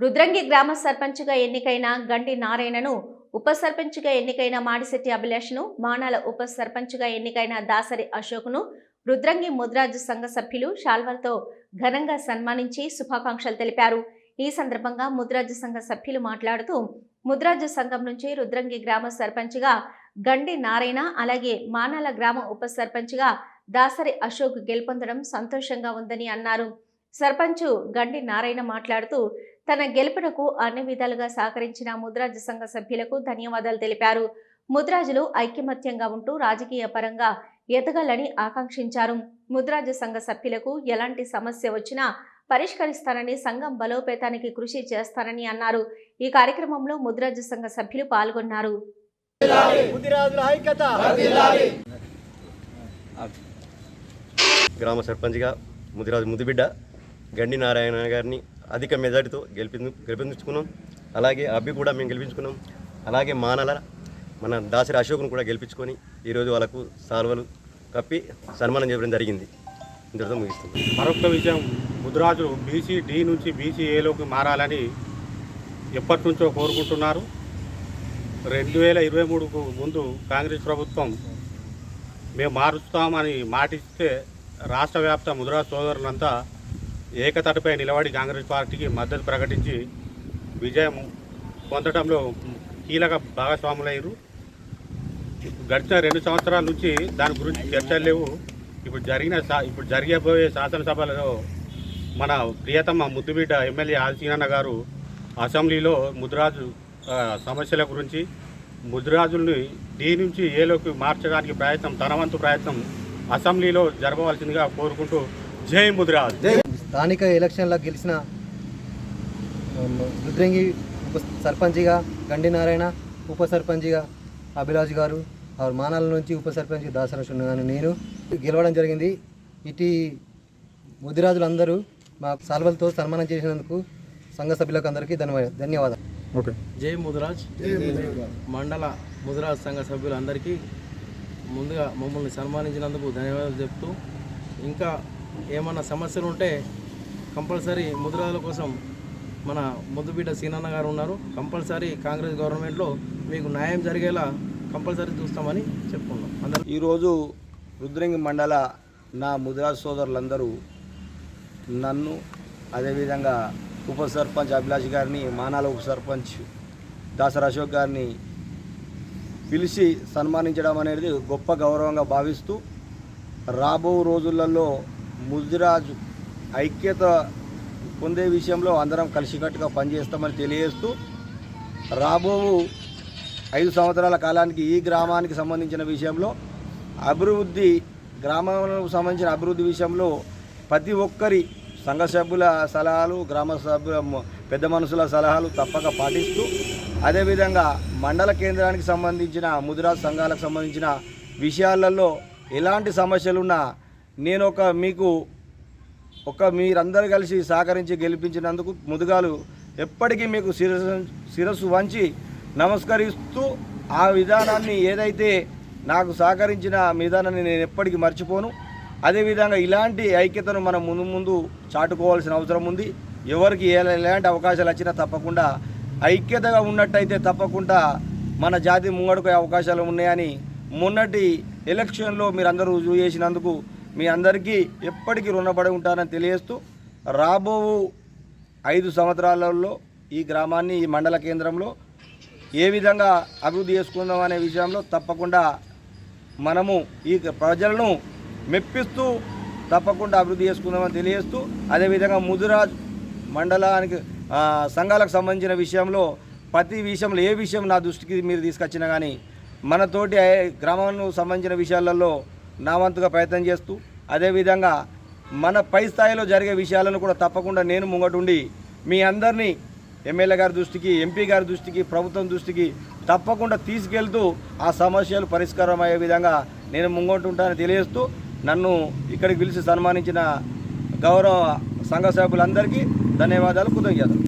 రుద్రంగి గ్రామ సర్పంచ్గా ఎన్నికైన గండి నారాయణను ఉప సర్పంచ్గా ఎన్నికైన మాడిశెట్టి అభిలాష్ను మానాల ఉప సర్పంచ్గా ఎన్నికైన దాసరి అశోక్ను రుద్రంగి ముద్రాజు సంఘ సభ్యులు షాల్వర్తో ఘనంగా సన్మానించి శుభాకాంక్షలు తెలిపారు. ఈ సందర్భంగా ముద్రాజు సంఘ సభ్యులు మాట్లాడుతూ ముద్రాజు సంఘం నుంచి రుద్రంగి గ్రామ సర్పంచ్గా గండి నారాయణ అలాగే మానాల గ్రామ ఉప సర్పంచ్గా దాసరి అశోక్ గెలుపొందడం సంతోషంగా ఉందని అన్నారు. సర్పంచ్ గండి నారాయణ మాట్లాడుతూ తన గెలుపునకు అన్ని విధాలుగా సహకరించిన ముద్రాజు సంఘ సభ్యులకు ధన్యవాదాలు తెలిపారు. ముద్రాజులు ఐకమత్యంగా ఉంటూ రాజకీయ పరంగా ఎదగాలని ఆకాంక్షించారు. ముద్రాజు సంఘ సభ్యులకు ఎలాంటి సమస్య వచ్చినా పరిష్కరిస్తానని సంఘం బలోపేతానికి కృషి చేస్తానని అన్నారు. ఈ కార్యక్రమంలో ముద్రాజు సంఘ సభ్యులు పాల్గొన్నారు. ముదిరాజుల ఐక్యత! గ్రామ సర్పంచ్గా ముదిరాజు ముదిబిడ్డ గండి నారాయణ గారిని అధిక మెజార్టీతో గెలిపి గెలిపించుకున్నాం. అలాగే అబ్బి కూడా మేము గెలిపించుకున్నాం. అలాగే మానల మన దాసరి అశోక్ను కూడా గెలిపించుకొని ఈరోజు వాళ్ళకు సాల్వలు కప్పి సన్మానం చేయడం జరిగింది. ఇంతటితో ముగిస్తుంది మరొక విషయం ముద్రాజు బీసీ డి నుంచి బీసీ ఏలోకి మారాలని ఎప్పటి నుంచో కోరుకుంటున్నారు. రెండు వేల ఇరవై మూడుకు ముందు కాంగ్రెస్ ప్రభుత్వం మేము మారుస్తామని మాటిస్తే రాష్ట్ర వ్యాప్త ముద్రా సోదరులంతా ఏకతటపై నిలబడి కాంగ్రెస్ పార్టీకి మద్దతు ప్రకటించి విజయం పొందడంలో కీలక భాగస్వాములయ్యారు. గడిచిన రెండు సంవత్సరాల నుంచి దాని గురించి చర్చలు లేవు. ఇప్పుడు జరిగిన సా- ఇప్పుడు జరిగబోయే శాసనసభలో మన ప్రియతమ ముద్దుబిడ్డ ఎమ్మెల్యే ఆల్సీనన్న గారు అసెంబ్లీలో ముద్రాజు సమస్యల గురించి ముద్రాజుల్ని డీ నుంచి ఏలోకి మార్చడానికి ప్రయత్నం తనవంతు ప్రయత్నం అసెంబ్లీలో జరపవలసిందిగా కోరుకుంటూ జై ముద్రాజ్. స్థానిక ఎలక్షన్లో గెలిచిన రుద్రంగి ఉప సర్పంచిగా గండి నారాయణ ఉప సర్పంచిగా అభిలాష్ గారు ఆ మానాల నుంచి ఉప సర్పంచ్ దాసరశున్ గారు నేను గెలవడం జరిగింది. ఇటు ముదిరాజులందరూ మా సాల్వలతో సన్మానం చేసినందుకు సంఘ సభ్యులకు అందరికీ ధన్యవాదాలు. ధన్యవాదాలు జై ముదిరాజ్. మండల ముదిరాజ్ సంఘ సభ్యులందరికీ ముందుగా మమ్మల్ని సన్మానించినందుకు ధన్యవాదాలు చెప్తూ ఇంకా ఏమన్నా సమస్యలు ఉంటే కంపల్సరీ ముదిరాజుల కోసం మన ముద్దుబిడ్డ సీనన్న గారు ఉన్నారు. కంపల్సరీ కాంగ్రెస్ గవర్నమెంట్లో మీకు న్యాయం జరిగేలా కంపల్సరీ చూస్తామని చెప్పుకున్నాం. అందరూ ఈరోజు రుద్రంగి మండల నా ముదిరాజ్ సోదరులందరూ నన్ను అదేవిధంగా ఉప సర్పంచ్ అభిలాష్ గారిని మానాల ఉప సర్పంచ్ దాసర్ అశోక్ గారిని పిలిచి సన్మానించడం అనేది గొప్ప గౌరవంగా భావిస్తూ రాబో రోజులలో ముదిరాజ్ ఐక్యత పొందే విషయంలో అందరం కలిసికట్టుగా పనిచేస్తామని తెలియజేస్తూ రాబో ఐదు సంవత్సరాల కాలానికి ఈ గ్రామానికి సంబంధించిన విషయంలో అభివృద్ధి గ్రామాలకు సంబంధించిన అభివృద్ధి విషయంలో ప్రతి ఒక్కరి సంఘ సభ్యుల సలహాలు గ్రామ సభ్యుల పెద్ద మనుషుల సలహాలు తప్పక పాటిస్తూ అదేవిధంగా మండల కేంద్రానికి సంబంధించిన ముదిరాజ్ సంఘాలకు సంబంధించిన విషయాలలో ఎలాంటి సమస్యలున్నా నేను ఒక మీకు ఒక మీరందరూ కలిసి సహకరించి గెలిపించినందుకు ముదుగాలు ఎప్పటికీ మీకు శిరస్సు శిరస్సు వంచి నమస్కరిస్తూ ఆ విధానాన్ని ఏదైతే నాకు సహకరించిన విధానాన్ని నేను ఎప్పటికీ మర్చిపోను. అదేవిధంగా ఇలాంటి ఐక్యతను మనం ముందు ముందు చాటుకోవాల్సిన అవసరం ఉంది. ఎవరికి ఎలాంటి అవకాశాలు వచ్చినా తప్పకుండా ఐక్యతగా ఉన్నట్టయితే తప్పకుండా మన జాతి ముంగడుకు అవకాశాలు ఉన్నాయని మొన్నటి ఎలక్షన్లో మీరందరూ రుజువు చేసినందుకు మీ అందరికీ ఎప్పటికీ రుణపడి ఉంటానని తెలియజేస్తూ రాబో ఐదు సంవత్సరాలలో ఈ గ్రామాన్ని ఈ మండల కేంద్రంలో ఏ విధంగా అభివృద్ధి చేసుకుందాం అనే విషయంలో తప్పకుండా మనము ఈ ప్రజలను మెప్పిస్తూ తప్పకుండా అభివృద్ధి చేసుకుందామని తెలియజేస్తూ అదేవిధంగా ముదురాజ్ మండలానికి సంఘాలకు సంబంధించిన విషయంలో ప్రతి విషయంలో ఏ విషయం నా దృష్టికి మీరు తీసుకొచ్చినా కానీ మనతోటి గ్రామానికి సంబంధించిన విషయాలలో నా వంతుగా ప్రయత్నం చేస్తూ అదేవిధంగా మన పై స్థాయిలో జరిగే విషయాలను కూడా తప్పకుండా నేను ముంగటుండి మీ అందరినీ ఎమ్మెల్యే గారి దృష్టికి ఎంపీ గారి దృష్టికి ప్రభుత్వం దృష్టికి తప్పకుండా తీసుకెళ్తూ ఆ సమస్యలు పరిష్కారం అయ్యే విధంగా నేను ముంగొంటుంటానని తెలియజేస్తూ నన్ను ఇక్కడికి పిలిచి సన్మానించిన గౌరవ సంఘ సభ్యులందరికీ ధన్యవాదాలు కృతజ్ఞతలు.